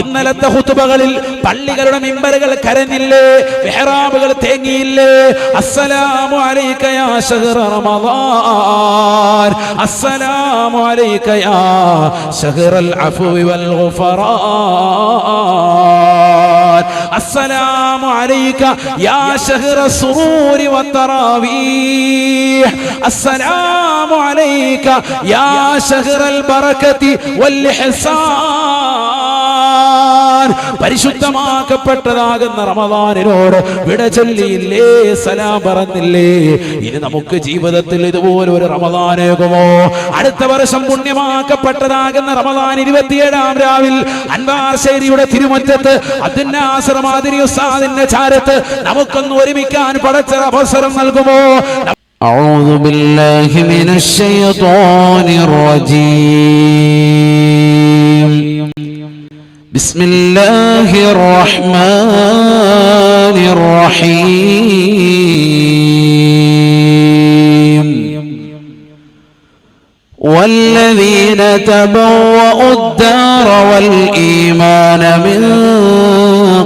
ഇന്നലത്തെ ഹുതുബകളിൽ പള്ളികളുടെ മിമ്പറുകൾ കരഞ്ഞില്ലേ? മെഹ്റാബുകൾ തേങ്ങിയില്ലേ? അസ്സലാമു അലൈക യാ ശഹ്റ റമദാൻ. അസ്സലാമു അലൈക യാ ശഹ്റൽ അഫ്വി വൽ ഗുഫറാൻ. അസ്സലാമു അലൈക യാ ശഹ്റ സുറൂരി വത്തറാവീഹ് അസ്സലാമു അലൈക യാ ശഹ്റൽ ബറകതി വൽ ഇഹ്സാൻ. والإحسان പരിശുദ്ധമാക്കപ്പെട്ടതാകുന്ന റമദാനിനോട് വിട ചൊല്ലിയില്ലേ സലാം പറഞ്ഞില്ലേ ഇനി നമുക്ക് ജീവിതത്തിൽ ഇതുപോലെ ഒരു റമദാനേകുമോ അടുത്ത വർഷം പുണ്യമാക്കപ്പെട്ടതാകുന്ന റമദാൻ ഇരുപത്തിയേഴാം രാവിൽ അൻവാർ ശൈലിയുടെ തിരുമുറ്റത്ത് അതിന്റെ ഉസ്താദിന്റെ ചാരത്ത് നമുക്കൊന്ന് ഒരുമിക്കാൻ പടച്ച അവസരം നൽകുമോ أعوذ بالله من الشيطان الرجيم بسم الله الرحمن الرحيم. والذين تبوأوا الدار والإيمان من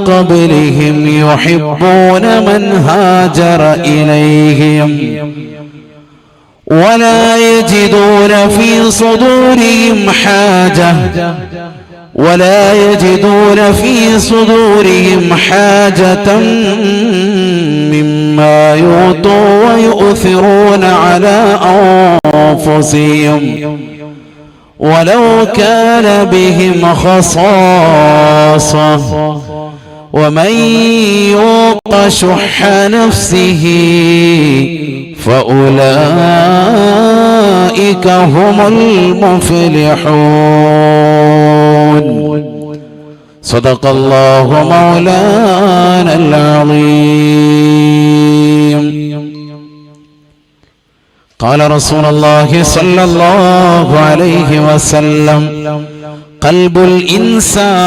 قبلهم يحبون من هاجر إليهم ولا يجدون في صدورهم حاجة. ولا يجدون في صدورهم حاجة مما يعطوا ويؤثرون على أنفسهم. ولو كان بهم خصاصة ومن يوق شح نفسه فأولئك هم المفلحون. صدق الله مولانا العظيم. قال رسول الله صلى الله عليه وسلم قلب الإنسان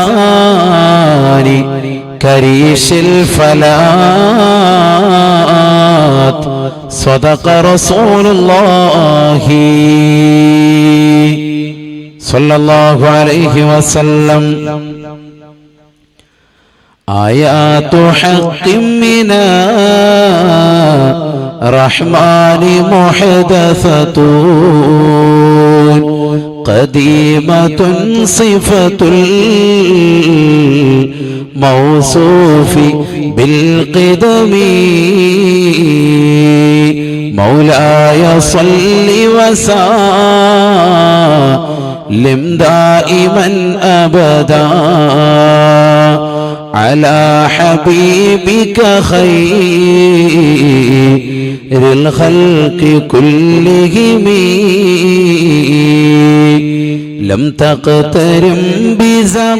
كريش الفلات صدق رسول الله صلى الله عليه وسلم. آيات حق من الرحمن محدثة. قديمة صفة الموصوف بالقدم. مولاي صل وسلم دائما أبدا على حبيبك خير الخلق كلهم لم تقترم بزمان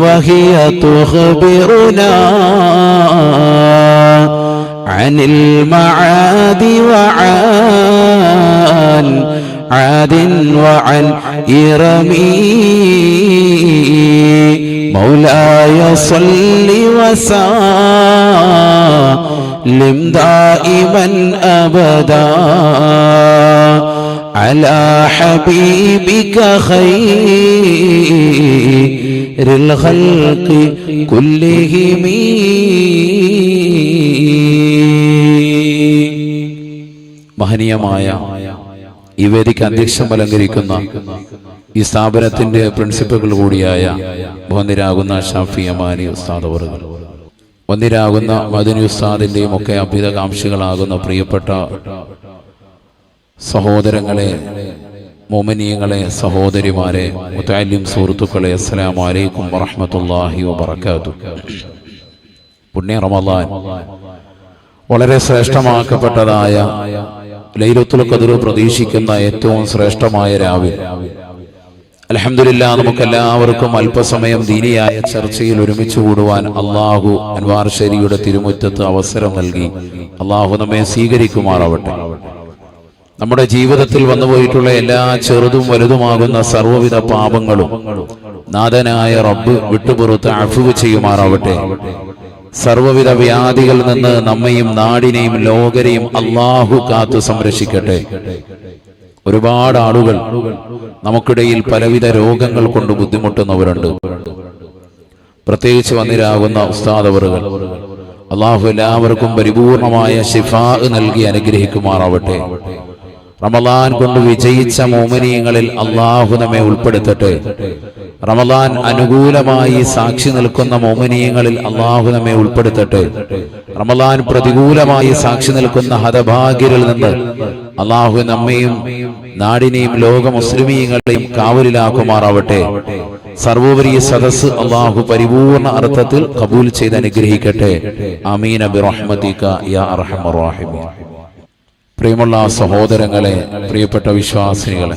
وهي تخبرنا عن المعاد وعن عاد وعن إرم. مولاي صل وسلم. دائما أبدا على حبيبك خير الخلق كلهم മഹനീയമായ ഈ വേദിക്ക് അധ്യക്ഷം അലങ്കരിക്കുന്ന ഈ സ്ഥാപനത്തിന്റെ പ്രിൻസിപ്പൽ കൂടിയായ ബഹുനിരാകുന്ന ഷാഫി അമാനി ഉസ്താദ് അവറുകൾ ഒന്നിരാകുന്ന മദനി ഉസ്താദിന്റെയും ഒക്കെ അഭ്യുതകാംക്ഷികളാകുന്ന പ്രിയപ്പെട്ട സഹോദരങ്ങളെ മോമനീയങ്ങളെ സഹോദരിമാരെ മുത്താലിം സുഹൃത്തുക്കളെ അസ്സലാം വലൈക്കും വറഹമത്തല്ലാഹി വബറകാതുഹു. പുണ്യ റമദാൻ വളരെ ശ്രേഷ്ഠമാക്കപ്പെട്ടതായ ലൈലത്തുൽ കതിർ പ്രതീക്ഷിക്കുന്ന ഏറ്റവും ശ്രേഷ്ഠമായ രാവിൽ അലഹമില്ല നമുക്ക് എല്ലാവർക്കും അല്പസമയം ദീനിയായ ചർച്ചയിൽ ഒരുമിച്ച് കൂടുവാൻ അള്ളാഹു അൻവാർ ശരിയുടെ തിരുമുറ്റത്ത് അവസരം നൽകി. അള്ളാഹു നമ്മെ സ്വീകരിക്കുമാറാവട്ടെ. നമ്മുടെ ജീവിതത്തിൽ വന്നുപോയിട്ടുള്ള എല്ലാ ചെറുതും വലുതുമാകുന്ന സർവവിധ പാപങ്ങളും നാഥനായ റബ്ബ് വിട്ടുപുറത്ത് അഫുവ് ചെയ്യുമാറാവട്ടെ. സർവവിധ വ്യാധികളിൽ നിന്ന് നമ്മയും നാടിനെയും ലോകരെയും അള്ളാഹു കാത്തു സംരക്ഷിക്കട്ടെ. ഒരുപാട് ആളുകൾ നമുക്കിടയിൽ പലവിധ രോഗങ്ങൾ കൊണ്ട് ബുദ്ധിമുട്ടുന്നവരുണ്ട്. പ്രത്യേകിച്ച് വന്നിരാകുന്ന ഉസ്താദവറുകൾ. അള്ളാഹു എല്ലാവർക്കും പരിപൂർണമായ ശിഫാ നൽകി അനുഗ്രഹിക്കുമാറാവട്ടെ. റമലാൻ കൊണ്ട് വിജയിച്ച മോമിനിയങ്ങളിൽ അള്ളാഹു നമ്മെ ഉൾപ്പെടുത്തട്ടെ. റമലാൻ അനുകൂലമായി സാക്ഷി നിൽക്കുന്ന മോമിനിയങ്ങളിൽ അള്ളാഹു നമ്മെ ഉൾപ്പെടുത്തട്ടെ. റമലാൻ പ്രതികൂലമായി സാക്ഷി നിൽക്കുന്ന ഹതഭാഗ്യരിൽ നിന്ന് അള്ളാഹു നമ്മയും നാടിനെയും ലോക മുസ്ലിമീങ്ങളെയും കാവലിലാക്കുമാറാവട്ടെ. സർവോപരി സദസ് അള്ളാഹു പരിപൂർണ അർത്ഥത്തിൽ കബൂൽ ചെയ്ത് അനുഗ്രഹിക്കട്ടെ. അമീൻ ബിറഹ്മതിക യാ അർഹമർ റഹീമീൻ. പ്രിയമുള്ള സഹോദരങ്ങളെ പ്രിയപ്പെട്ട വിശ്വാസികളെ.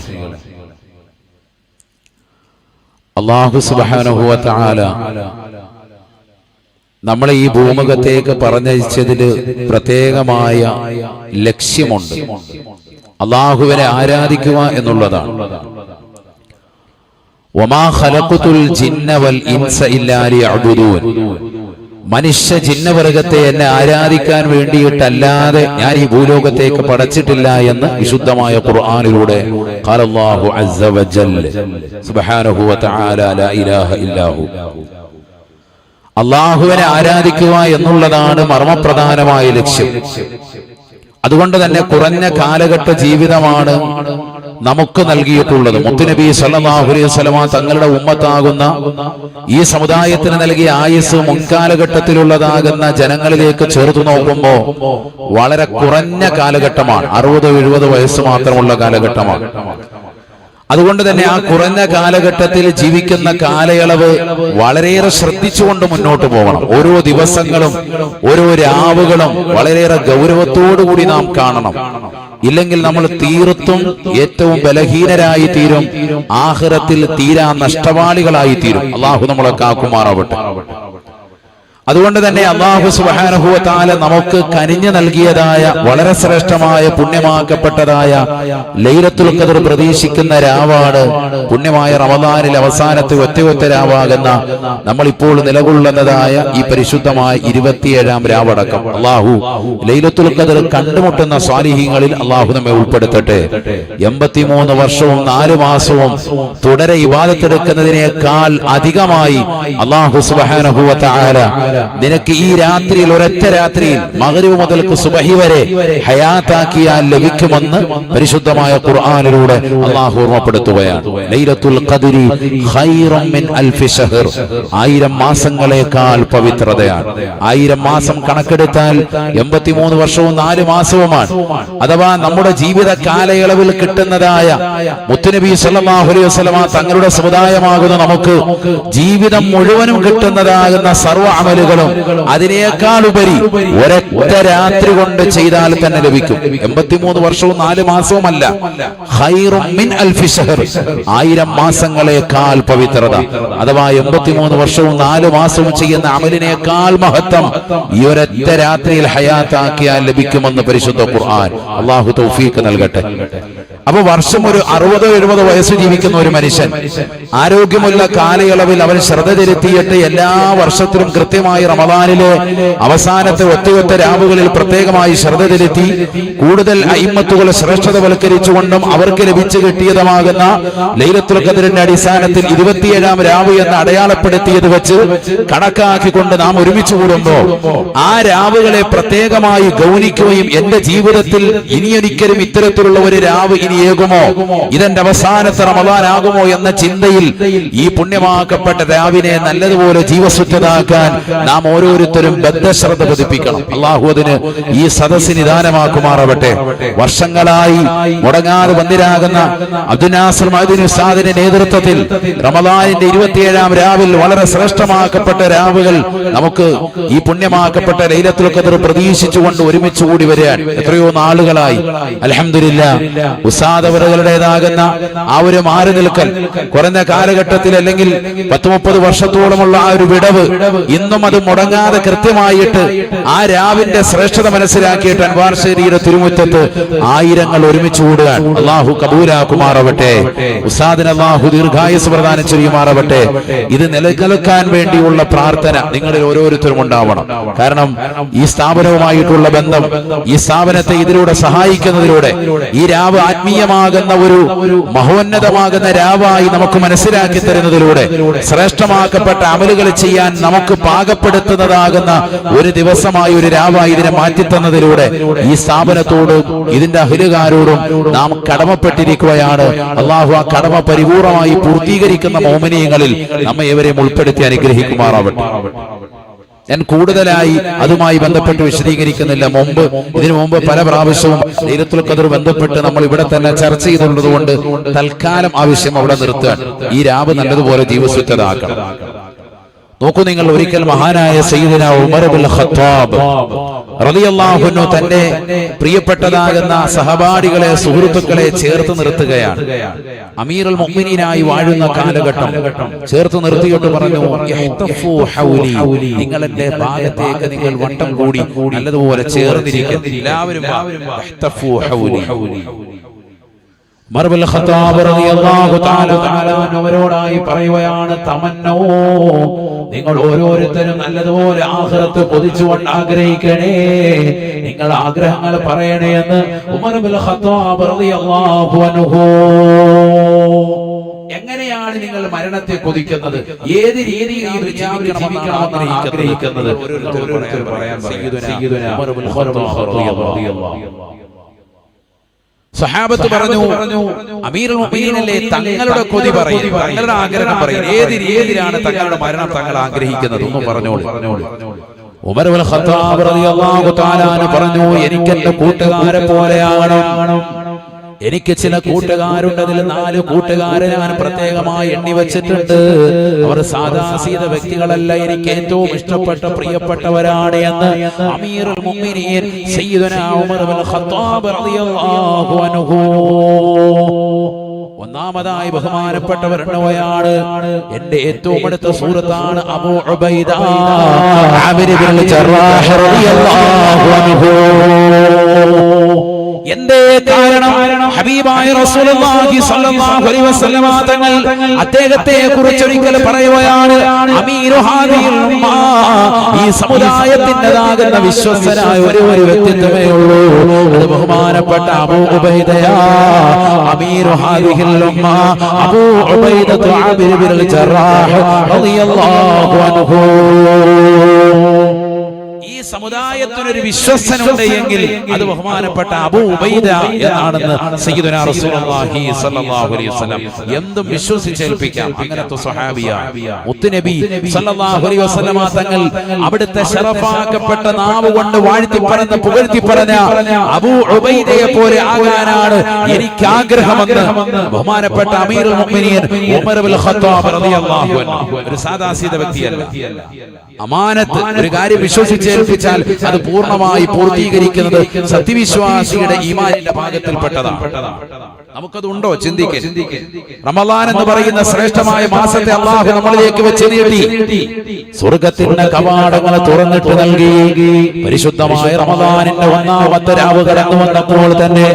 അള്ളാഹു സുബാനുഭവത്താല നമ്മളെ ഈ ഭൂമുഖത്തേക്ക് പറഞ്ഞതിൽ പ്രത്യേകമായ ലക്ഷ്യമുണ്ട്. അള്ളാഹുവിനെ ആരാധിക്കുക എന്നുള്ളതാണ്. ഒമാ ഖലഖതുൽ ജിന്ന വൽ ഇൻസ ഇല്ലാ ലിയഅ്ബുദൂൻ മനുഷ്യ ചിഹ്നവർഗത്തെ എന്നെ ആരാധിക്കാൻ വേണ്ടിയിട്ടല്ലാതെ ഞാൻ ഈ ഭൂലോകത്തേക്ക് പടച്ചിട്ടില്ല എന്ന് വിശുദ്ധമായ ഖുർആാനിലൂടെ അള്ളാഹുവിനെ ആരാധിക്കുക എന്നുള്ളതാണ് മർമ്മപ്രധാനമായ ലക്ഷ്യം. അതുകൊണ്ട് തന്നെ കുറഞ്ഞ കാലഘട്ട ജീവിതമാണ് നമുക്ക് നൽകിയിട്ടുള്ളത്. മുത്തുനബി വസല്ലമ തങ്ങളുടെ ഉമ്മത്താകുന്ന ഈ സമുദായത്തിന് നൽകിയ ആയുസ് മുൻകാലഘട്ടത്തിലുള്ളതാകുന്ന ജനങ്ങളിലേക്ക് ചേർത്ത് നോക്കുമ്പോ വളരെ കുറഞ്ഞ കാലഘട്ടമാണ്. അറുപത് എഴുപത് വയസ്സ് മാത്രമുള്ള കാലഘട്ടമാണ്. അതുകൊണ്ട് തന്നെ ആ കുറഞ്ഞ കാലഘട്ടത്തിൽ ജീവിക്കുന്ന കാലയളവ് വളരെയേറെ ശ്രദ്ധിച്ചുകൊണ്ട് മുന്നോട്ട് പോകണം. ഓരോ ദിവസങ്ങളും ഓരോ രാവുകളും വളരെയേറെ ഗൗരവത്തോടുകൂടി നാം കാണണം. ഇല്ലെങ്കിൽ നമ്മൾ തീർത്തും ഏറ്റവും ബലഹീനരായി തീരും. ആഹ്റത്തിൽ തീരാ നഷ്ടവാളികളായി തീരും. അള്ളാഹു നമ്മളെ കാക്കുമാറാവട്ടെ. അതുകൊണ്ട് തന്നെ അള്ളാഹു സുബാനുഭവത്താല നമുക്ക് കനിഞ്ഞു നൽകിയതായ വളരെ ശ്രേഷ്ഠമായ പുണ്യമാക്കപ്പെട്ടതായ ലൈലത്തുൽ ഖദർ പ്രതീക്ഷിക്കുന്ന രാവാണ്. പുണ്യമായ റമദാനിൽ അവസാനത്തെ ഒറ്റയൊറ്റ രാവാകുന്ന നമ്മൾ ഇപ്പോൾ നിലകൊള്ളുന്നതായ ഈ പരിശുദ്ധമായ ഇരുപത്തിയേഴാം രാവടക്കം. അള്ളാഹു ലൈലത്തുൽ ഖദർ കണ്ടുമുട്ടുന്ന സ്വാലിഹ്യങ്ങളിൽ അള്ളാഹു നമ്മെ ഉൾപ്പെടുത്തട്ടെ. എൺപത്തിമൂന്ന് വർഷവും നാല് മാസവും തുടരെ ഇവാദത്തെടുക്കുന്നതിനേക്കാൾ അധികമായി അള്ളാഹു സുബാനുഭവത്താല നിനക്ക് ഈ രാത്രിയിൽ ഒരൊറ്റ രാത്രിയിൽ മകരവ് മുതൽക്ക് സുബഹി വരെ ഹയാത്താക്കിയാൽ ലഭിക്കുമെന്ന് പരിശുദ്ധമായ ഖുർആാനിലൂടെ അള്ളാഹു ഓർമ്മപ്പെടുത്തുകയാണ്. ലൈലത്തുൽ ഖൈറം മിൻ ആയിരം മാസങ്ങളെക്കാൾ പവിത്രതയാണ്. ആയിരം മാസം കണക്കെടുത്താൽ എൺപത്തിമൂന്ന് വർഷവും നാല് മാസവുമാണ്. അഥവാ നമ്മുടെ ജീവിത കാലയളവിൽ കിട്ടുന്നതായ മുത്തുനബി സല്ലല്ലാഹു അലൈഹി വസല്ലമ തങ്ങളുടെ സമുദായമാകുന്ന നമുക്ക് ജീവിതം മുഴുവനും കിട്ടുന്നതാകുന്ന സർവ അമലുകളും അതിനേക്കാൾ ഉപരി ഒരൊറ്റ രാത്രി കൊണ്ട് ചെയ്താൽ തന്നെ ലഭിക്കും. എൺപത്തിമൂന്ന് വർഷവും നാല് മാസവുമല്ല. ആയിരം മാസങ്ങളെക്കാൾ പവിത്രത. അഥവാ എൺപത്തിമൂന്ന് വർഷവും നാല് മാസവും ചെയ്യുന്ന അമലിനേക്കാൾ മഹത്വം ഈ ഒരൊറ്റ രാത്രിയിൽ ഹയാത്താക്കിയാൽ ലഭിക്കുമെന്ന് പരിശുദ്ധ ഖുർആൻ. അള്ളാഹു തൗഫീഖ് നൽകട്ടെ. അപ്പൊ വർഷം ഒരു അറുപതോ എഴുപതോ വയസ്സ് ജീവിക്കുന്ന ഒരു മനുഷ്യൻ. ആരോഗ്യമുള്ള കാലയളവിൽ അവൻ ശ്രദ്ധ ചെലുത്തിയിട്ട് എല്ലാ വർഷത്തിലും കൃത്യമായി റമദാനിലെ അവസാനത്തെ ഒറ്റയൊറ്റ രാവുകളിൽ പ്രത്യേകമായി ശ്രദ്ധ ചെലുത്തി കൂടുതൽ അയിമത്തുകൾ ശ്രേഷ്ഠതവൽക്കരിച്ചുകൊണ്ടും അവർക്ക് ലഭിച്ചു കിട്ടിയതുമാകുന്ന ലൈലത്തുൽ ഖദറിന്റെ അടിസ്ഥാനത്തിൽ ഇരുപത്തിയേഴാം രാവ് എന്ന് അടയാളപ്പെടുത്തിയത് വെച്ച് കണക്കാക്കിക്കൊണ്ട് നാം ഒരുമിച്ച് കൂടുമ്പോ ആ രാവുകളെ പ്രത്യേകമായി ഗൗനിക്കുകയും എന്റെ ജീവിതത്തിൽ ഇനിയൊരിക്കലും ഇത്തരത്തിലുള്ള ഒരു രാവ് ഇനി ഏകുമോ ഇതെന്റെ അവസാനത്തെ റമദാനാകുമോ എന്ന ചിന്തയിൽ ഈ പുണ്യമാക്കപ്പെട്ട രാവിനെ നല്ലതുപോലെ ജീവസുറ്റതാക്കാൻ നാം ഓരോരുത്തരും ബദ്ധശ്രദ്ധ പതിപ്പിക്കണം. അള്ളാഹു അതിന് ഈ സദസ്സിന് നിദാനമാക്കുമാറാവട്ടെ. വർഷങ്ങളായി മുടങ്ങാതെ വന്നിരാകുന്ന അബ്ദുനാസർ ഉസ്താദിന്റെ നേതൃത്വത്തിൽ റമദാനിന്റെ ഇരുപത്തിയേഴാം രാവിൽ വളരെ ശ്രേഷ്ഠമാക്കപ്പെട്ട രാവുകൾ നമുക്ക് ഈ പുണ്യമാക്കപ്പെട്ട ലൈലത്തുൽ ഖദർ പ്രതീക്ഷിച്ചുകൊണ്ട് ഒരുമിച്ച് കൂടി വരികയാണ്. എത്രയോ നാളുകളായി. അലഹമില്ല ഉസാദവറുകളുടേതാകുന്ന ആ ഒരു മാറി നിൽക്കൽ കുറഞ്ഞ കാലഘട്ടത്തിൽ അല്ലെങ്കിൽ പത്ത് മുപ്പത് വർഷത്തോളമുള്ള ആ ഒരു വിടവ് ഇന്നും അത് മുടങ്ങാതെ കൃത്യമായിട്ട് ആ രാവിന്റെ ശ്രേഷ്ഠത മനസ്സിലാക്കിയിട്ട് അൻവാർ ശരീര തിരുമുറ്റത്ത് ആയിരങ്ങൾ ഒരുമിച്ച് കൂടുകയാണ്. അള്ളാഹു കബൂലാക്കുമാറാവട്ടെ. ഉസാദിന് അള്ളാഹു ദീർഘായുസ് പ്രദാനം ചെയ്യുമാറാവട്ടെ ഇത് നിലനിൽക്കാൻ വേണ്ടിയുള്ള പ്രാർത്ഥന നിങ്ങളിൽ ഓരോരുത്തരും ഉണ്ടാവണം. കാരണം ഈ സ്ഥാപനവുമായിട്ടുള്ള ബന്ധം ഈ സ്ഥാപനത്തെ ഇതിലൂടെ സഹായിക്കുന്നതിലൂടെ ഈ രാവ് ആത്മീയ ആത്മീയമാകുന്ന ഒരു മഹോന്നതമാകുന്ന രാവായി നമുക്ക് മനസ്സിലാക്കി തരുന്നതിലൂടെ ശ്രേഷ്ഠമാക്കപ്പെട്ട അമലുകൾ ചെയ്യാൻ നമുക്ക് പാകപ്പെടുത്തുന്നതാകുന്ന ഒരു ദിവസമായി ഒരു രാവായി ഇതിനെ മാറ്റിത്തന്നതിലൂടെ ഈ സ്ഥാപനത്തോടും ഇതിന്റെ അഹിലുകാരോടും നാം കടമപ്പെട്ടിരിക്കുകയാണ്. അള്ളാഹു ആ കടമ പരിപൂർണമായി പൂർത്തീകരിക്കുന്ന മോമനീയങ്ങളിൽ നമ്മെ ഇവരെയും ഉൾപ്പെടുത്തി അനുഗ്രഹിക്കുമാറാവട്ടെ. ഞാൻ കൂടുതലായി അതുമായി ബന്ധപ്പെട്ട് വിശദീകരിക്കുന്നില്ല. മുമ്പ് ഇതിനു മുമ്പ് പല പ്രാവശ്യവും ലൈലത്തുൽ ഖദർ ബന്ധപ്പെട്ട് നമ്മൾ ഇവിടെ തന്നെ ചർച്ച ചെയ്തിട്ടുള്ളത് കൊണ്ട് തൽക്കാലം ആവശ്യം അവിടെ നിർത്തുക ഈ രാവ് നല്ലതുപോലെ ജീവസുറ്റതാക്കണം നോക്കൂ നിങ്ങൾ ഒരിക്കൽ മഹാനായ സയ്യിദിന ഉമർ ബിൻ ഖത്താബ് റളിയല്ലാഹു അൻഹു തന്റെ പ്രിയപ്പെട്ടതാകുന്ന സഹപാഠികളെ സുഹൃത്തുക്കളെ ചേർത്ത് നിർത്തുകയാണ് അമീറുൽ മുഅ്മിനീനായി വാഴുന്ന കാലഘട്ടം ചേർത്ത് നിർത്തിയിട്ട് പറഞ്ഞു ഇഹ്തഫു ഹൗലി." നിങ്ങൾ എന്റെ ഭാഗത്തേക്ക് നിങ്ങൾ വട്ടം കൂടി നല്ലതുപോലെ ചേർന്നിരിക്കുന്നു എല്ലാവരും ഇഹ്തഫൂ ഹൗലി. ഖത്താബ് റളിയല്ലാഹു തആല അവരോടായി പറയുകയാണ് തമന്നോ നിങ്ങൾ ഓരോരുത്തരും നല്ലതുപോലെ ആഖിറത്ത് കൊതിച്ചുകൊണ്ട് ആഗ്രഹിക്കണേ നിങ്ങൾ ആഗ്രഹങ്ങൾ പറയണേ എന്ന് ഉമർ ബിൻ ഖത്താബ് റളിയല്ലാഹു അൻഹു. എങ്ങനെയാണ് നിങ്ങൾ മരണത്തെ കൊതിക്കുന്നത്? ഏത് രീതിയിൽ ഈ ജീവിക്കണമെന്നാണ് ആഗ്രഹിക്കുന്നത്? ഓരോരുത്തരും പറയാൻ സയ്യിദുനാ ഉമർ ബിൻ ഖത്താബ് റളിയല്ലാഹു അൻഹു സഹാബത്ത് പറഞ്ഞു മുഅ്മിനീനല്ലേ തങ്ങളുടെ കൊതി പറയും തങ്ങളുടെ ആഗ്രഹം പറയും ഏത് രീതിയിലാണ് തങ്ങളുടെ മരണം തങ്ങൾ ആഗ്രഹിക്കുന്നത്? ഒന്നും പറഞ്ഞോളൂ. ഉമർ ഉമരവൽ ഖത്താബ് റളിയല്ലാഹു തആല പറഞ്ഞു എനിക്ക് എന്റെ കൂട്ടുകാരെ പോലെയാകണം. എനിക്ക് ചില കൂട്ടുകാരുണ്ട് അതിൽ നാല് കൂട്ടുകാരെ ഞാൻ പ്രത്യേകമായി എണ്ണി വെച്ചിട്ടുണ്ട്. അവർ സാധാസീത വ്യക്തികളല്ല. എനിക്ക് ഏറ്റവും ഇഷ്ടപ്പെട്ട പ്രിയപ്പെട്ടവരാണ് എന്ന് അൻഹു. ഒന്നാമതായി ബഹുമാനപ്പെട്ടവർ എണ്ണവയാണ് എന്റെ ഏറ്റവും അടുത്ത സുഹൃത്താണ് അബൂ ഉബൈദ. അവർ അൻഹു. എന്തേ കാരണം? ഹബീബായ റസൂലുള്ളാഹി സ്വല്ലല്ലാഹു അലൈഹി വസല്ലമ തങ്ങൾ അദ്ദേഹത്തെ കുറിച്ച് ഒരിക്കൽ പറയുകയാണ് അമീറു ഹാദിഹിൽ ഉമ്മ. ഈ സമുദായത്തിന്റെതാകുന്ന വിശ്വസ്തനായ ഒരു ഒരു വ്യക്തിത്വമേ ഉള്ളൂ. അത് ബഹുമാനപ്പെട്ട അബൂ ഉബൈദയാ. അമീറു ഹാദിഹിൽ ഉമ്മ. അബൂ ഉബൈദ ആബിർ ബിൽ ജറാഹ് റളിയല്ലാഹു അൻഹു. സമുദായത്തിനൊരു വിശ്വസനുണ്ട് എങ്കിൽ അത് ബഹുമാനപ്പെട്ട അബൂ ഉബൈദ എന്നാണെന്ന് സയ്യിദുനാ റസൂലുള്ളാഹി സ്വല്ലല്ലാഹു അലൈഹി വസല്ലം. എന്തും വിശ്വസിച്ചേൽപ്പിക്കാം. അങ്ങനത്തെ സ്വഹാബിയ മുത്തുനബി സ്വല്ലല്ലാഹു അലൈഹി വസല്ലമ തങ്ങൾ അവിടുത്തെ ശറഫാക്കപ്പെട്ട നാവ് കൊണ്ട് വാഴ്ത്തി പറഞ്ഞ പുകഴ്ത്തി പറഞ്ഞ അബൂ ഉബൈദയെ പോലെ ആകാനാണ് എനിക്ക് ആഗ്രഹമെന്ന് ബഹുമാനപ്പെട്ട അമീറുൽ മുഅ്മിനീൻ ഉമർ ബിൻ ഖത്താബ് റളിയല്ലാഹു അൻഹു. ഒരു സാദാസീത വ്യക്തിയല്ല. അമാനത്ത് ഒരു കാര്യം വിശ്വസിച്ചേൽപ്പിച്ചാൽ അത് പൂർണമായി പൂർത്തീകരിക്കുന്നത് സത്യവിശ്വാസിയുടെ ഈമാനിന്റെ ഭാഗത്തിൽപ്പെട്ടതാണ്. നമുക്കത് ഉണ്ടോ ചിന്തിക്ക റമലാൻ എന്ന് പറയുന്ന ശ്രേഷ്ഠമായ മാസത്തെ അള്ളാഹു നമ്മളിലേക്ക് വെച്ച് നീട്ടി സ്വർഗത്തിന്റെ കവാടങ്ങൾ തുറന്നിട്ട് നൽകി. പരിശുദ്ധമായ റമലാനിന്റെ ഒന്നാമത്തെ രാവ് കടന്നു വന്നപ്പോൾ തന്നെ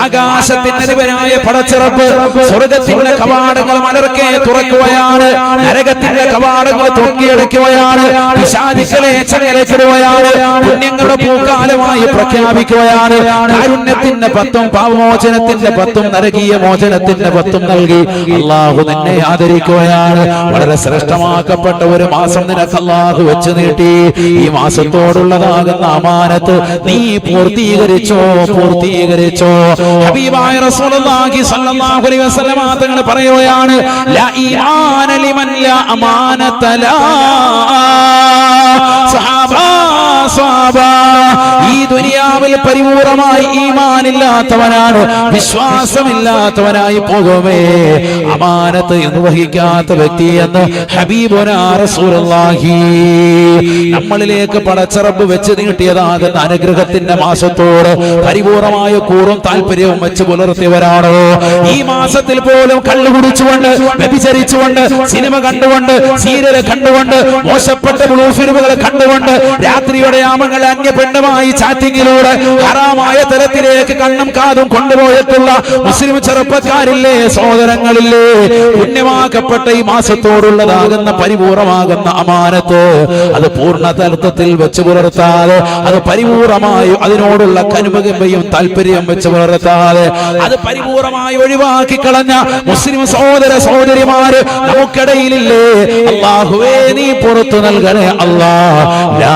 ആകാശത്തിനധിപനായ പടച്ചിറപ്പ് സ്വർഗത്തിന്റെ കവാടങ്ങൾ മലർക്കെ തുറക്കുകയാണ്. നരകത്തിന്റെ കവാടങ്ങൾ തൊങ്ങിയടയ്ക്കുകയാണ് വിശാദികളെ ചങ്ങലച്ചിടുകയാണ് പുണ്യങ്ങളുടെ പൂക്കാലമായി പ്രഖ്യാപിക്കുകയാണ്. കാരുണ്യത്തിന്റെ പത്തും പാവമോചനത്തിന്റെ പത്തും നരകീയ മോചനത്തിന്റെ പത്തും നൽകി. അള്ളാഹു നിന്നെ ആദരിക്കുകയാണ്. വളരെ ശ്രേഷ്ഠമാക്കപ്പെട്ട ഒരു മാസം നിനക്ക് അള്ളാഹു വെച്ച് നീട്ടി. ഈ മാസത്തോടുള്ളതാകുന്ന അമാനത്ത് നീ പൂർത്തീകരിച്ചോ പൂർത്തീകരിച്ചോ. ഹബീബായ റസൂലുള്ളാഹി അലൈഹി തങ്ങൾ പറയുകയാണ് ലാ ഈമാന ലിമൻ ലാ. സഹാബാ സഹാബാ ഈ ദുനിയാവിൽ പരിപൂർണമായി ഈമാനില്ലാത്തവനാണ് വിശ്വാസമില്ലാത്തവനായി പോകുമേ. അമാനത്ത് എന്ന് വഹിക്കാത്ത വ്യക്തി എന്ന് ഹബീബുനാഹി നമ്മളിലേക്ക് പടച്ചറബ് വെച്ച് നീട്ടിയതാകുന്ന അനുഗ്രഹത്തിന്റെ മാസത്തോട് പരിപൂർണമായ കൂറും താല്പര്യവും വെച്ച് പുലർത്തിയവരാണോ. ഈ മാസത്തിൽ പോലും കള്ളു കുടിച്ചുകൊണ്ട് വ്യഭിചരിച്ചുകൊണ്ട് സിനിമ കണ്ടുകൊണ്ട് സീരിയൽ കണ്ടുകൊണ്ട് മോശപ്പെട്ട ബ്ലൂ ഫിലിമുകൾ കണ്ടുകൊണ്ട് രാത്രിയുടെ യാമങ്ങൾ അന്യ പെണ്ണുമായി ചാറ്റിങ്ങിലൂടെ മാർഗത്തിലൂടെ ഹറാമായ തലത്തിലേക്ക് കണ്ണും കാതും കൊണ്ടുപോയിട്ടുള്ള മുസ്ലിം ചെറുപ്പക്കാരില്ലേ സഹോദരങ്ങളില്ലേ പുണ്യമാക്കപ്പെട്ട ഈ മാസത്തോടുള്ളതാകുന്ന പരിപൂർണമാകുന്ന അമാനത്ത് അത് പൂർണ തലത്തിൽ വെച്ച് പുലർത്താതെ അത് പരിപൂർണമായി അതിനോടുള്ള കനുപകമ്പയും താല്പര്യം വെച്ച് പുലർത്താതെ അത് പരിപൂർണമായി ഒഴിവാക്കി കളഞ്ഞ മുസ്ലിം സഹോദര സഹോദരിമാര് നമുക്കിടയിലില്ലേ? അള്ളാഹുവേ നീ പുറത്തു നൽകണേ അല്ലാ ലാ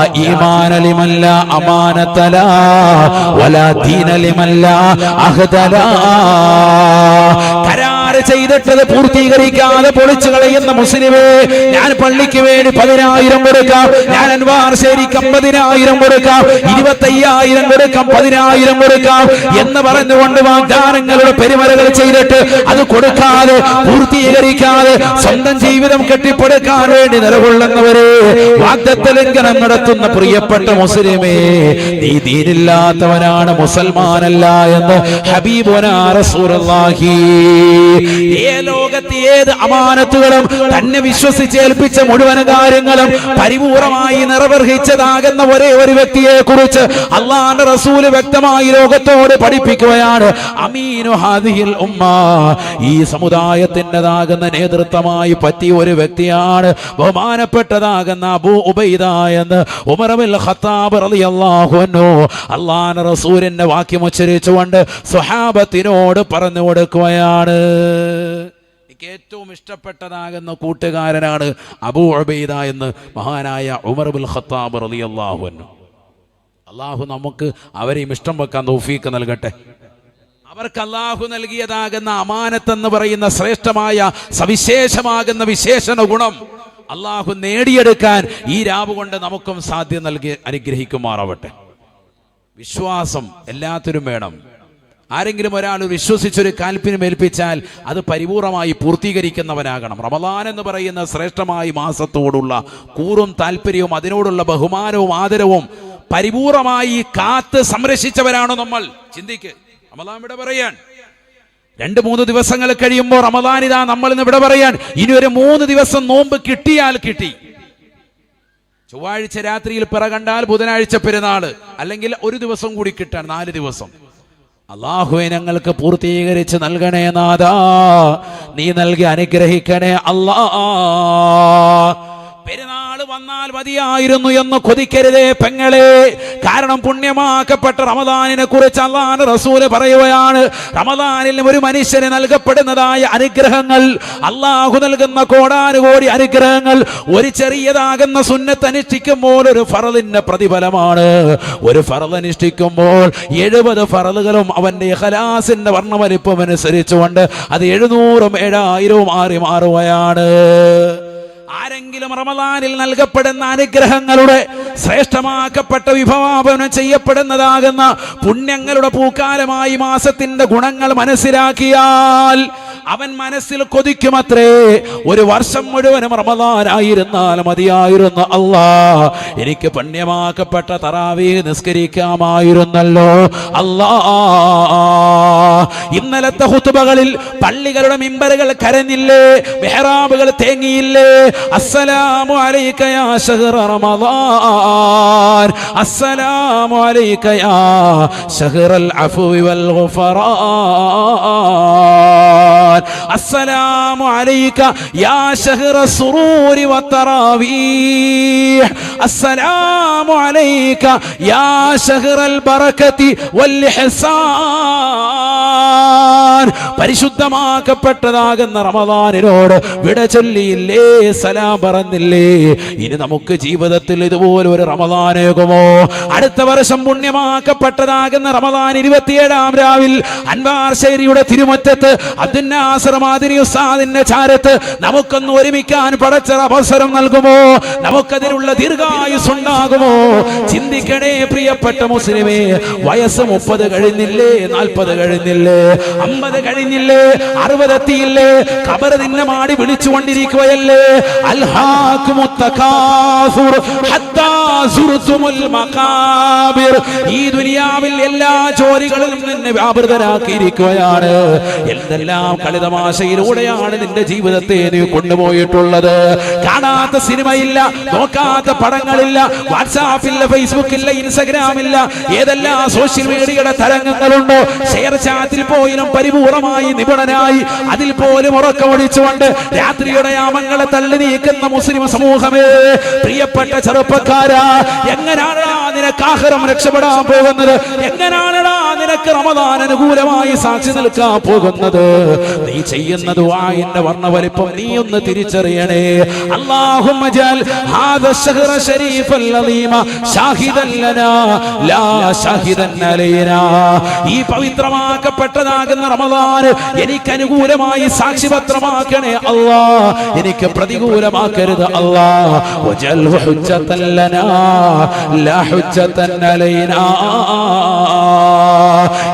അമാനത്തല വലാ ദീന ലിമല്ല അഹ്ദല. കരാറ് ചെയ്തിട്ടത് പൂർത്തീകരിക്കാതെ പൊളിച്ചു കളയുന്ന മുസ്ലിമേ ഞാൻ പള്ളിക്ക് വേണ്ടി പതിനായിരം കൊടുക്കാം. ഞാൻ അൻവാർ ശരിക്ക് അമ്പതിനായിരം കൊടുക്കാം. ഇരുപത്തയ്യായിരം കൊടുക്കാം പതിനായിരം കൊടുക്കാം എന്ന് പറഞ്ഞുകൊണ്ട് വാഗ്ദാനങ്ങളുടെ പെരുമലകൾ ചെയ്തിട്ട് അത് കൊടുക്കാതെ പൂർത്തീകരിക്കാതെ സ്വന്തം ജീവിതം കെട്ടിപ്പടുക്കാൻ വേണ്ടി നിലകൊള്ളുന്നവരെ വാഗ്ദത്ത ലംഘനം നടത്തുന്ന പ്രിയപ്പെട്ട മുസ്ലിമേ നീ ദീനില്ലാത്തവനാണ് മുസൽമാനല്ല എന്ന് റസൂലുള്ളാഹി ഏ ലോകത്ത് ഏത് അമാനത്തുകളും തന്നെ വിശ്വസിച്ചേൽപ്പിച്ച മുഴുവൻ കാര്യങ്ങളും പരിപൂർണമായി നിറവർഹിച്ചതാകുന്ന ഒരേ ഒരു വ്യക്തിയെ കുറിച്ച് അള്ളാന്റെ റസൂൽ വ്യക്തമായി ലോകത്തോട് പഠിപ്പിക്കുകയാണ്. അമീനു ഹാദിഹിൽ ഉമ്മ. ഈ സമുദായത്തിന്റെതാകുന്ന നേതൃത്വമായി പറ്റിയ ഒരു വ്യക്തിയാണ് ബഹുമാനപ്പെട്ടതാകുന്ന അബൂ ഉബൈദ എന്ന് ഉമറബിൽ ഖത്താബ് റളിയല്ലാഹു അൻഹു അള്ളാന്റെ റസൂലിന്റെ വാക്യം ഉച്ചരിച്ചുകൊണ്ട് സ്വഹാബത്തിനോട് പറഞ്ഞു കൊടുക്കുകയാണ്. എനിക്ക് ഏറ്റവും ഇഷ്ടപ്പെട്ടതാകുന്ന കൂട്ടുകാരനാണ് അബൂ ഉബൈദ എന്ന് മഹാനായ ഉമർബുൽ ഖത്താബ് റലി അള്ളാഹു അള്ളാഹു നമുക്ക് അവരെയും ഇഷ്ടം വെക്കാൻ തോഫീക്ക് നൽകട്ടെ. അവർക്ക് അള്ളാഹു നൽകിയതാകുന്ന അമാനത്തെന്ന് പറയുന്ന ശ്രേഷ്ഠമായ സവിശേഷമാകുന്ന വിശേഷണ ഗുണം അള്ളാഹു നേടിയെടുക്കാൻ ഈ രാവ് കൊണ്ട് നമുക്കും സാധ്യം നൽകി അനുഗ്രഹിക്കുമാറാവട്ടെ. വിശ്വാസം എല്ലാത്തിനും വേണം. ആരെങ്കിലും ഒരാൾ വിശ്വസിച്ചൊരു കാൽപ്പിനും ഏൽപ്പിച്ചാൽ അത് പരിപൂർണമായി പൂർത്തീകരിക്കുന്നവനാകണം. റമദാൻ എന്ന് പറയുന്ന ശ്രേഷ്ഠമായ മാസത്തോടുള്ള കൂറും താല്പര്യവും അതിനോടുള്ള ബഹുമാനവും ആദരവും പരിപൂർണമായി കാത്ത് സംരക്ഷിച്ചവരാണ് നമ്മൾ. ചിന്തിക്ക്. റമദാൻ ഇവിടെ പറയാൻ. രണ്ട് മൂന്ന് ദിവസങ്ങൾ കഴിയുമ്പോൾ റമദാൻ ഇതാ നമ്മൾ ഇന്ന് ഇവിടെ പറയാൻ. ഇനി ഒരു മൂന്ന് ദിവസം നോമ്പ് കിട്ടിയാൽ കിട്ടി. ചൊവ്വാഴ്ച രാത്രിയിൽ പിറകണ്ടാൽ ബുധനാഴ്ച പെരുന്നാൾ അല്ലെങ്കിൽ ഒരു ദിവസം കൂടി കിട്ടാൻ നാല് ദിവസം. അള്ളാഹുവെ ഞങ്ങൾക്ക് പൂർത്തീകരിച്ച് നൽകണേ നാഥ. നീ നൽകി അനുഗ്രഹിക്കണേ അല്ലാ പെരുന്നാൾ വന്നാൽ മതിയായിരുന്നു എന്ന് കൊതിക്കരുതേ പെങ്ങളെ. കാരണം പുണ്യമാക്കപ്പെട്ട റമദാനിനെ കുറിച്ച് അള്ളാൻ റസൂൽ പറയുകയാണ് റമദാനിൽ ഒരു മനുഷ്യന് നൽകപ്പെടുന്നതായ അനുഗ്രഹങ്ങൾ അള്ളാഹു നൽകുന്ന കോടാനുകോടി അനുഗ്രഹങ്ങൾ ഒരു ചെറിയതാകുന്ന സുന്നത്ത് അനുഷ്ഠിക്കുമ്പോൾ ഒരു ഫറലിന്റെ പ്രതിഫലമാണ്. ഒരു ഫറലനുഷ്ഠിക്കുമ്പോൾ എഴുപത് ഫറലുകളും അവന്റെ ഹലാസിന്റെ വർണവലിപ്പം അനുസരിച്ചുകൊണ്ട് അത് എഴുന്നൂറും ഏഴായിരവും മാറി മാറുകയാണ്. റമദാനിൽ നൽകപ്പെടുന്ന അനുഗ്രഹങ്ങളുടെ ശ്രേഷ്ഠമാക്കപ്പെട്ട വിഭവാപനം ചെയ്യപ്പെടുന്നതാകുന്ന പുണ്യങ്ങളുടെ പൂക്കാലമായി മാസത്തിന്റെ ഗുണങ്ങൾ മനസ്സിലാക്കിയാൽ അവൻ മനസ്സിൽ കൊതിക്കുമത്രേ. ഒരു വർഷം മുഴുവനും റമദാനായിരുന്നാൽ മതിയായിരുന്നു അല്ലാ. എനിക്ക് പുണ്യമാക്കപ്പെട്ട തറാവി നിസ്കരിക്കാമായിരുന്നല്ലോ. അല്ലാ. ഇന്നലത്തെ ഹുത്തുബകളിൽ പള്ളികളുടെ മിമ്പറുകൾ കരഞ്ഞില്ലേ? മെഹറാബുകൾ തേങ്ങിയില്ലേ? അസ്സലാമു അലൈക യാ റമദാൻ. അസ്സലാമു അലൈക യാ ശഹ്റൽ അഫ്വി അസ്സലാമു അലൈക യാ ഷഹ്റ സുറൂരി വത്തറാവീഹ് അസ്സലാമു അലൈക യാ ഷഹ്റൽ ബറകത്തി വൽ ഇഹ്സാൻ. പരിശുദ്ധമാക്കപ്പെട്ടതാകുന്ന റമദാനിനോട് വിട ചൊല്ലിയില്ലേ സലാം പറഞ്ഞില്ലേ? ഇനി നമുക്ക് ജീവിതത്തിൽ ഇതുപോലെ ഒരു റമദാനേകുമോ? അടുത്ത വർഷം പുണ്യമാക്കപ്പെട്ടതാകുന്ന റമദാൻ ഇരുപത്തിയേഴാം രാവിൽ അൻവാർ ശൈരിയുടെ തിരുമറ്റത്ത് അബ്ദുന്നാ ഉസ്താദിന്റെ ചാരത്ത് നമുക്കൊന്ന് ഒരുമിക്കാൻ പടച്ച അവസരം നൽകുമോ? നമുക്കതിനുള്ള ദീർഘായുസ് ഉണ്ടാകുമോ ചിന്തിക്കണേ പ്രിയപ്പെട്ട മുസ്ലിമേ വയസ്സ് മുപ്പത് കഴിഞ്ഞില്ലേ നാൽപ്പത് കഴിഞ്ഞില്ലേ അമ്പത് കഴിഞ്ഞില്ലേ അറുപതെത്തിയില്ലേ കബർ നിന്നെ മാടി വിളിച്ചുകൊണ്ടിരിക്കുകയല്ലേ? ഹത്താ ഈ ദുനിയാവിൽ എല്ലാ ജോലികളിലും നിന്നെ വ്യാപൃതരാക്കിയിരിക്കുകയാണ്. എന്തെല്ലാം കളിതമാശയിലൂടെയാണ് നിന്റെ ജീവിതത്തെ നീ കൊണ്ടുപോയിട്ടുള്ളത്. കാണാത്ത സിനിമയില്ല നോക്കാത്ത പടങ്ങളില്ല വാട്സാപ്പില്ല ഫേസ്ബുക്കില്ല ഇൻസ്റ്റഗ്രാമില്ല. ഏതെല്ലാം സോഷ്യൽ മീഡിയയുടെ തരംഗങ്ങളുണ്ടോ? ഷെയർ ചാറ്റിൽ പോയിനും പരിപൂർണമായി നിപുണനായി. അതിൽ പോലും ഉറക്കമൊഴിച്ചുകൊണ്ട് രാത്രിയുടെ യാമങ്ങളെ തള്ളി നീക്കുന്ന മുസ്ലിം സമൂഹമേ പ്രിയപ്പെട്ട ചെറുപ്പക്കാരാ എങ്ങനാണ് നിനക്കാഹരം രക്ഷപ്പെടാൻ പോകുന്നത്? എങ്ങനെയാണടാ നിനക്ക് റമദാൻ അനുകൂലമായി സാക്ഷി നിൽക്കാൻ പോകുന്നത് നീ ചെയ്യുന്നത് വായിന്റെ വർണ്ണവലിപ്പം നീ ഒന്ന് തിരിച്ചറിയണേ اللهم اجعل هذا الشهر الشريف العظيم شاهدا لنا لا شاهدا علينا ഈ പവിത്രമാക്കപ്പെട്ടതാകുന്ന റമദാൻ എനിക്ക് അനുകൂലമായി സാക്ഷിപത്രമാക്കണേ അല്ലാ എനിക്ക് പ്രതികൂലമാക്കരുത് അല്ലാ വജൽ ഹുജ്ജത്തൻ ലനാ ലാ ഹുജ്ജത്തൻ അലൈനാ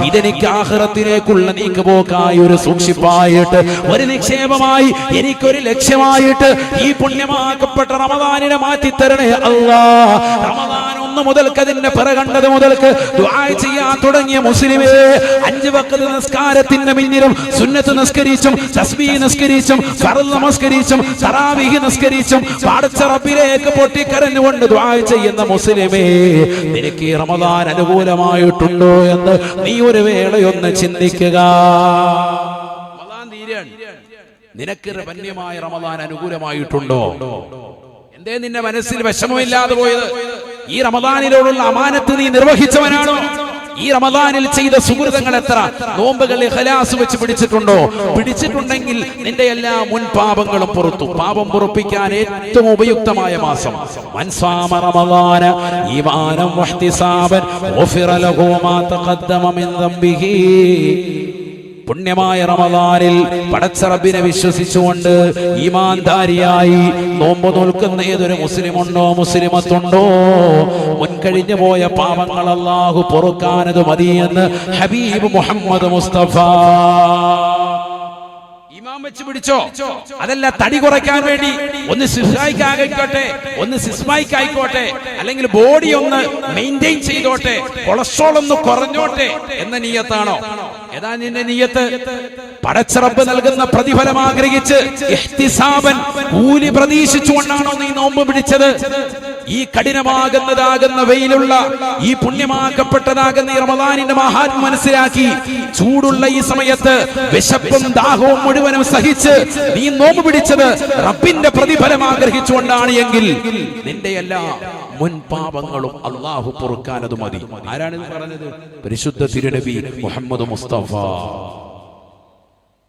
ഇതെനിക്ക് ആഹ്റത്തിലേക്കുള്ള നീക്കുപോക്കായി ഒരു സൂക്ഷിപ്പായിട്ട് ഒരു നിക്ഷേപമായി എനിക്കൊരു ലക്ഷ്യമായിട്ട് ഈ പുണ്യമാക്കപ്പെട്ട റമദാനിനെ മാറ്റിത്തരണേ അല്ലാ റമദാൻ ഒന്ന് മുതൽക്ക് അതിന്റെ പിറ കണ്ടത് മുതൽക്ക് ചെയ്യാൻ തുടങ്ങിയ മുസ്ലിമേ. അഞ്ച് വക്കത്ത് നിസ്കാരത്തിന്റെ മിന്നിലും സുന്നത്ത് നിസ്കരിച്ചും തസ്ബീ നിസ്കരിച്ചും ഫർദ് നമസ്കരിച്ചും തറാവീഹ് നിസ്കരിച്ചും പാടച്ച റബ്ബിലേക്ക് പൊട്ടിക്കരഞ്ഞുകൊണ്ട് ദുആ ചെയ്യുന്ന മുസ്ലിമേ നിനക്ക് ഈ റമദാൻ അനുകൂലമായിട്ടുണ്ടോ എന്ന് നീ ഒരു വേളയൊന്ന് ചിന്തിക്കുക. നിനക്ക് വന്യമായ റമദാൻ അനുകൂലമായിട്ടുണ്ടോ? എന്തേ നിന്റെ മനസ്സിൽ വിഷമമില്ലാതെ പോയത്? ഈ റമദാനിലോടുള്ള അമാനത്ത് നീ നിർവഹിച്ചവനാണോ? ഈ റമദാനിൽ ചെയ്ത സുഹൃതങ്ങൾ എത്ര? നോമ്പുകൾ ഹലാസ് വെച്ച് പിടിച്ചിട്ടുണ്ടോ? പിടിച്ചിട്ടുണ്ടെങ്കിൽ നിന്റെ എല്ലാ മുൻ പാപങ്ങളും പുറത്തു. പാപം പുറപ്പിക്കാൻ ഏറ്റവും ഉപയുക്തമായ മാസം. റമദാന ഈമാനം വഹ്തിസാബൻ ലഹു മിൻ പുണ്യമായ റമദാനിൽ പടച്ചറബിനെ വിശ്വസിച്ചുകൊണ്ട് ഈമാൻധാരിയായി നോമ്പ് നോൽക്കുന്ന ഏതൊരു മുസ്ലിമുണ്ടോ മുസ്ലിമത്തുണ്ടോ? മുൻകഴിഞ്ഞു പോയ പാപങ്ങൾ അല്ലാഹു പൊറുക്കാനത് മതിയെന്ന് ഹബീബ് മുഹമ്മദ് മുസ്തഫ. ഇമാം വെച്ച് പിടിച്ചോ? അതല്ല തടി കുറയ്ക്കാൻ വേണ്ടി ഒന്ന് സിസ്മായിക്ക് ആയിക്കോട്ടെ ഒന്ന് സിസ്മായിക്ക് ആയിക്കോട്ടെ അല്ലെങ്കിൽ ബോഡി ഒന്ന് മെയിന്റെയിൻ ചെയ്തോട്ടെ കൊളസ്ട്രോൾ ഒന്ന് കുറഞ്ഞോട്ടെ എന്ന നീയത്താണോ? ഏതാ നിന്റെ നീയത്ത് പടച്ചിറപ്പ് നൽകുന്ന പ്രതിഫലം ആഗ്രഹിച്ച് കൂലി പ്രതീക്ഷിച്ചുകൊണ്ടാണോ നീ നോമ്പ് പിടിച്ചത്? ഈ കഠിനമാകുന്നതാകുന്ന വെയിലുള്ള ഈ പുണ്യമാക്കപ്പെട്ടതാകുന്ന ഈ റമദാനിന്റെ മഹാത്മ മനസ്സിലാക്കി ചൂടുള്ള ഈ സമയത്ത് വിശപ്പും ദാഹവും മുഴുവനും സഹിച്ച് നീ നോമ്പ് പിടിച്ചത് റബ്ബിന്റെ പ്രതിഫലം ആഗ്രഹിച്ചുകൊണ്ടാണ് എങ്കിൽ നിന്റെ എല്ലാ മുൻ പാപങ്ങളും അള്ളാഹു പൊറുക്കാൻ അത് മതി. ആരാണ് പറഞ്ഞത്? പരിശുദ്ധ തിരുനബി മുഹമ്മദ് മുസ്തഫ.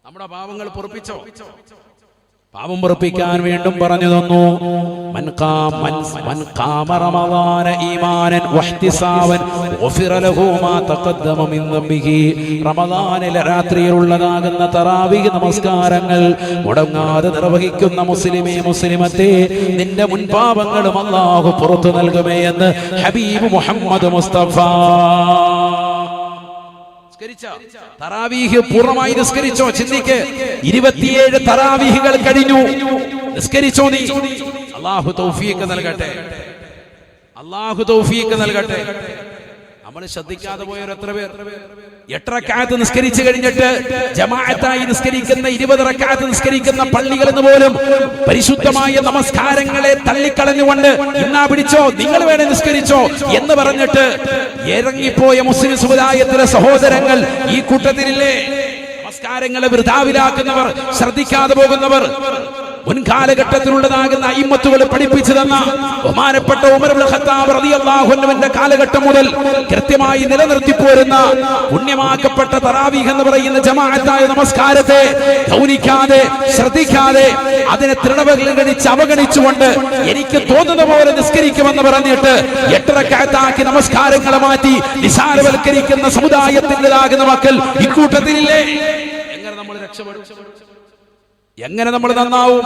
നമ്മുടെ പാപങ്ങൾ പൊറുപ്പിച്ചോ? പാപം പറപ്പിക്കാൻ വീണ്ടും പറഞ്ഞു തന്നു രാത്രിയിലുള്ളതാകുന്ന തറാവിക നമസ്കാരങ്ങൾ മുടങ്ങാതെ നിർവഹിക്കുന്ന മുസ്ലിമേ മുസ്ലിമത്തെ നിന്റെ മുൻപാപങ്ങളും അല്ലാഹു പുറത്തു നൽകുമേ എന്ന് ഹബീബ് മുഹമ്മദ് മുസ്തഫ? തറാവീഹ് പൂർണമായി നിസ്കരിച്ചോ? ചിന്തിക്ക്. ഇരുപത്തിയേഴ് തറാവീഹുകൾ കഴിഞ്ഞു. നിസ്കരിച്ചോ നീ? അള്ളാഹു തൗഫീഖ് നൽകട്ടെ. അള്ളാഹു തൗഫീഖ് നൽകട്ടെ. നമ്മൾ ശ്രദ്ധിക്കാതെ പോയവർ എത്ര പേർ? എട്ടര കാലത്ത് നിസ്കരിച്ചു കഴിഞ്ഞിട്ട് ജമാഅത്തായി നിസ്കരിക്കുന്ന ഇരുപതര കാലത്ത് നിസ്കരിക്കുന്ന പള്ളികൾ എന്ന് പോലും പരിശുദ്ധമായ നമസ്കാരങ്ങളെ തള്ളിക്കളഞ്ഞുകൊണ്ട് ഇന്നാ പിടിച്ചോ നിങ്ങൾ വേണേ നിസ്കരിച്ചോ എന്ന് പറഞ്ഞിട്ട് ഇറങ്ങിപ്പോയ മുസ്ലിം സമുദായത്തിലെ സഹോദരങ്ങൾ ഈ കൂട്ടത്തിലില്ലേ? നമസ്കാരങ്ങളെ വൃതാവിലാക്കുന്നവർ ശ്രദ്ധിക്കാതെ പോകുന്നവർ. മുൻകാലഘട്ടത്തിലുള്ളതാകുന്ന അയിമത്തുകൾ പഠിപ്പിച്ചു തന്ന ബഹുമാനപ്പെട്ട ഉമർ ഇബ്നുൽ ഖത്താബ് റളിയല്ലാഹു അൻഹുവിന്റെ കാലഘട്ടം മുതൽ കൃത്യമായി നിലനിർത്തി പോരുന്ന പുണ്യമാക്കപ്പെട്ട തറാവീഹ് എന്ന് പറയുന്ന ജമാഅത്തായ നമസ്കാരത്തെ ഗൗനിക്കാതെ ശ്രദ്ധിക്കാതെ അതിനെ തൃണവഗണിച്ച് അവഗണിച്ചുകൊണ്ട് എനിക്ക് തോന്നുന്ന പോലെ നിസ്കരിക്കുമെന്ന് പറഞ്ഞിട്ട് എട്ടരക്കാത്താക്കി നമസ്കാരങ്ങളെ മാറ്റി നിസാരവൽക്കരിക്കുന്ന സമുദായത്തിന്റെതാകുന്ന മക്കൾ ഇക്കൂട്ടത്തിലില്ലേ? എങ്ങനെ നമ്മൾ രക്ഷപ്പെടും? എങ്ങനെ നമ്മൾ നന്നാവും?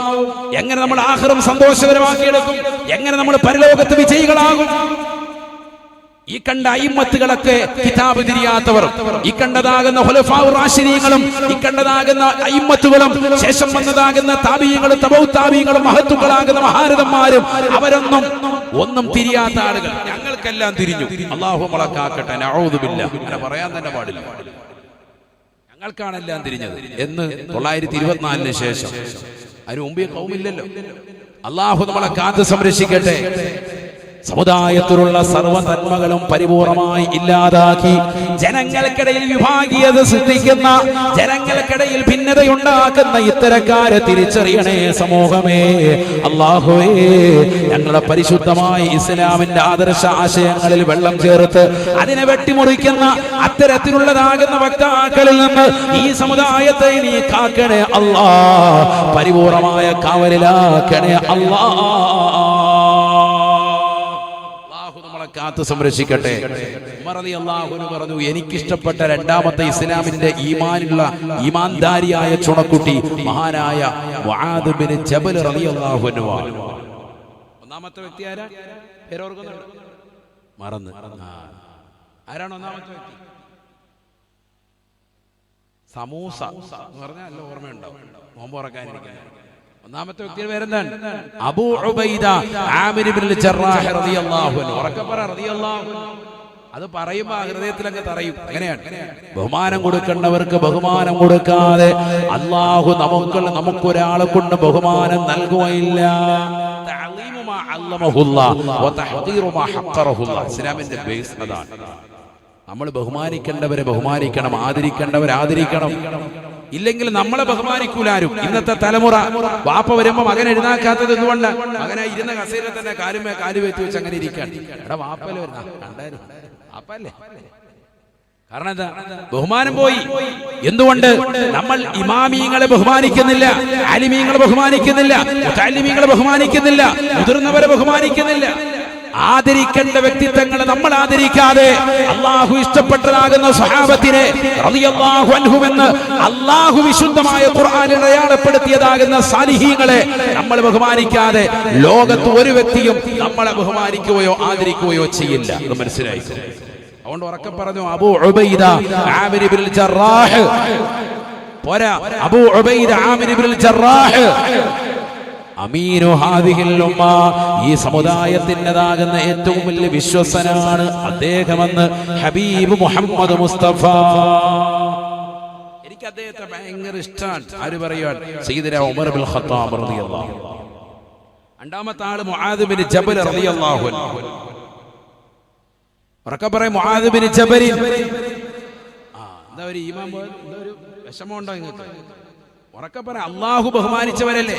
എങ്ങനെ നമ്മൾ ആഹ്റം സന്തോഷകരമാക്കിയെടുക്കും? എങ്ങനെ നമ്മൾ പരലോകത്ത് വിജയികളാകും? ഈ കണ്ട അയിമത്തുകളൊക്കെ കിതാബ് തിരിയാത്തവർ ഈ കണ്ടതാകുന്ന ഹുലഫാഉർ റാഷിദീങ്ങളും ഈ കണ്ടതാകുന്ന അയിമത്തുകളും ശേഷം വന്നതാകുന്ന താപീയങ്ങളും തബൗ താപീയങ്ങളും മഹത്തുക്കളാകുന്ന മഹാരഥന്മാരും അവരൊന്നും ഒന്നും തിരിയാത്ത ആളുകൾ. ഞങ്ങൾക്കെല്ലാം തിരിഞ്ഞു. അള്ളാഹു മുളക്കാക്കട്ടെ അങ്ങനെ പറയാൻ തന്നെ പാടില്ല. ഞങ്ങൾക്കാണ് എല്ലാം തിരിഞ്ഞത്. എന്ന് തൊള്ളായിരത്തി ഇരുപത്തിനാലിന് ശേഷം. അതിന് മുമ്പേ കൗമില്ലല്ലോ. അള്ളാഹു നമ്മളെ കാത്ത് സംരക്ഷിക്കട്ടെ. സമുദായത്തിലുള്ള സർവ നന്മകളും പരിപൂർണമായി ഇല്ലാതാക്കി ജനങ്ങൾക്കിടയിൽ വിഭാഗീയത സൃഷ്ടിക്കുന്ന ജനങ്ങൾക്കിടയിൽ ഭിന്നതയുണ്ടാക്കുന്ന ഇത്തരക്കാരെ തിരിച്ചറിയണേ സമൂഹമേ. അള്ളാഹുവേ ഞങ്ങളുടെ പരിശുദ്ധമായ ഇസ്ലാമിന്റെ ആദർശ ആശയങ്ങളിൽ വെള്ളം ചേർത്ത് അതിനെ വെട്ടിമുറിക്കുന്ന അത്തരത്തിലുള്ളതാകുന്ന വക്താക്കളിൽ നിന്ന് ഈ സമുദായത്തെ നീ കാക്കണേ അള്ളാ പരിപൂർണമായ കാവലിലാക്കണേ നമ്മളെ കാത്ത് സംരക്ഷിക്കട്ടെ. ഉമർ റളിയല്ലാഹു പറഞ്ഞു എനിക്കിഷ്ടപ്പെട്ട രണ്ടാമത്തെ ഇസ്ലാമിന്റെ ഈമാനുള്ള ഈമാൻദാരിയായ ചുണക്കുട്ടി മഹാനായ മുആദ് ജബൽ റളിയല്ലാഹു അൻഹു ഒന്നാമത്തെ വ്യക്തി ആരാ? മറന്ന്. ആരാണ് ഒന്നാമത്തെ വ്യക്തി? സമൂസ. എന്ന് പറഞ്ഞാൽ നല്ല ഓർമ്മയുണ്ടാവും. നോമ്പ് ഉറക്കാനിരിക്കാൻ ഒന്നാമത്തെ വ്യക്തിയുടെ പേരെന്താണ്? അബൂ ഉബൈദ ആമിർ ഇബ്നുൽ ജറാഹ് റളിയല്ലാഹു അൻഹു. ഉറക്കെ പറ റളിയല്ലാഹു അത് പറയുമ്പോ ഹൃദയത്തിൽ അങ്ങ് തറയും. അങ്ങനെയാണ് ബഹുമാനം കൊടുക്കേണ്ടവർക്ക് ബഹുമാനം കൊടുക്കാതെ അള്ളാഹു നമുക്ക് നമുക്കൊരാളെ കൊണ്ട് ബഹുമാനം നൽകുകയില്ല. ഇസ്ലാമിന്റെ ബേസ് അതാണ്. നമ്മൾ ബഹുമാനിക്കേണ്ടവരെ ബഹുമാനിക്കണം ആദരിക്കേണ്ടവരെ ആദരിക്കണം. ഇല്ലെങ്കിൽ നമ്മളെ ബഹുമാനിക്കൂലാരും. ഇന്നത്തെ തലമുറ വാപ്പ വരുമ്പോ മകൻ എഴുന്നാക്കാത്തത് എന്തുകൊണ്ട്? മകനെ ഇരുന്ന കസേര തന്നെ കാലുമേ കാലു വെച്ച് വെച്ച് അങ്ങനെ ഇരിക്കാൻ എടാ വാപ്പല്ലേ വാപ്പല്ലേ? കാരണം എന്താ? ബഹുമാനം പോയി. എന്തുകൊണ്ട്? നമ്മൾ ഇമാമീങ്ങളെ ബഹുമാനിക്കുന്നില്ല അലിമീങ്ങളെ ബഹുമാനിക്കുന്നില്ല മുത്താലിമീങ്ങളെ ബഹുമാനിക്കുന്നില്ല മുതിർന്നവരെ ബഹുമാനിക്കുന്നില്ല. ആദരിക്കേണ്ട വ്യക്തിത്വങ്ങളെ നമ്മൾ ആദരിക്കാതെ അള്ളാഹു ഇഷ്ടപ്പെട്ടതാകുന്ന സഹാബത്തിനെ റളിയല്ലാഹു അൻഹുവെന്ന് അള്ളാഹു വിശുദ്ധമായ ഖുർആനിൽ അടയാളപ്പെടുത്തിയതാകുന്ന സാലിഹീങ്ങളെ നമ്മൾ ബഹുമാനിക്കാതെ ലോകത്ത് ഒരു വ്യക്തിയും നമ്മളെ ബഹുമാനിക്കുകയോ ആദരിക്കുകയോ ചെയ്യില്ല. അത് മനസ്സിലായി. അതുകൊണ്ട് ഉറക്കം പറഞ്ഞു അബൂ ഉബൈദ ആമിർ ഇബ്നുൽ ജറാഹ്. പോരാ അബൂ ഉബൈദ ആമിർ ഇബ്നുൽ ജറാഹ്. അമീനു ഹാദിഹിൽ ഉമ്മ ഈ സമുദായത്തിന്റെതാകുന്ന ഏറ്റവും വലിയ വിശ്വസനാണ് അദ്ദേഹമെന്ന് ഹബീബ് മുഹമ്മദ് മുസ്തഫ. എനിക്ക് അദ്ദേഹത്തെ ഭയങ്കര ഇഷ്ടമാണ് ആര് പറയുവാൻ? സീതര ഉമർ ബിൻ ഖത്താബ് റളിയല്ലാഹു. രണ്ടാമത്തെ ആൾ മുആദ് ബിൻ ജബൽ റളിയല്ലാഹു അൻഹു. ഉറക്കെ പറയും മുആദ് ബിൻ ജബൽ ആ എന്താ ഒരു ഈമാൻ? എന്താ ഒരു വിഷമമുണ്ടോ നിങ്ങൾക്ക് ഉറക്കെ പറ അള്ളാഹു ബഹുമാനിച്ചവരല്ലേ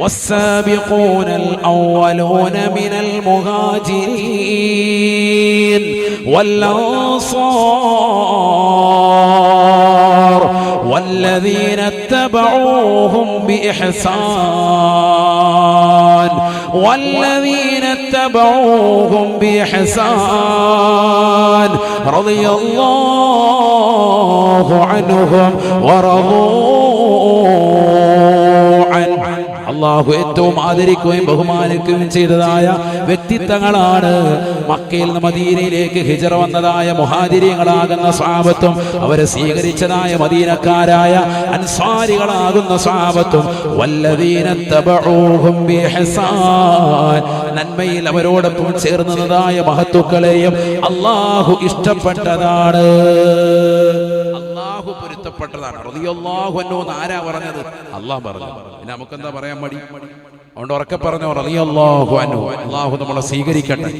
والسابقون الأولون من المهاجرين والأنصار والذين اتبعوهم بإحسان والذين اتبعوهم بإحسان رضي الله عنهم ورضوا عنه അള്ളാഹു ഏറ്റവും ആദരിക്കുകയും ബഹുമാനിക്കുകയും ചെയ്തതായ വ്യക്തിത്വങ്ങളാണ്. മക്കയിൽ നിന്ന് മദീനയിലേക്ക് ഹിജറ വന്നതായ മുഹാദിര്യങ്ങളാകുന്ന സ്വാപത്വം അവരെ സ്വീകരിച്ചതായ മദീനക്കാരായ അൻസാരികളാകുന്ന ബിഇഹ്സാൻ നന്മയിൽ അവരോടൊപ്പം ചേർന്നതായ മഹത്തുക്കളെയും അള്ളാഹു ഇഷ്ടപ്പെട്ടതാണ്. അള്ളാഹു അൻഹു എന്ന് ആരാ പറഞ്ഞത്? അള്ളാഹ് പറഞ്ഞു. പിന്നെ നമുക്കെന്താ പറയാൻ മടി? അതുകൊണ്ട് ഉറക്കെ പറഞ്ഞോ റളിയല്ലാഹു അൻഹു. അള്ളാഹു നമ്മളെ സ്വീകരിക്കട്ടെ.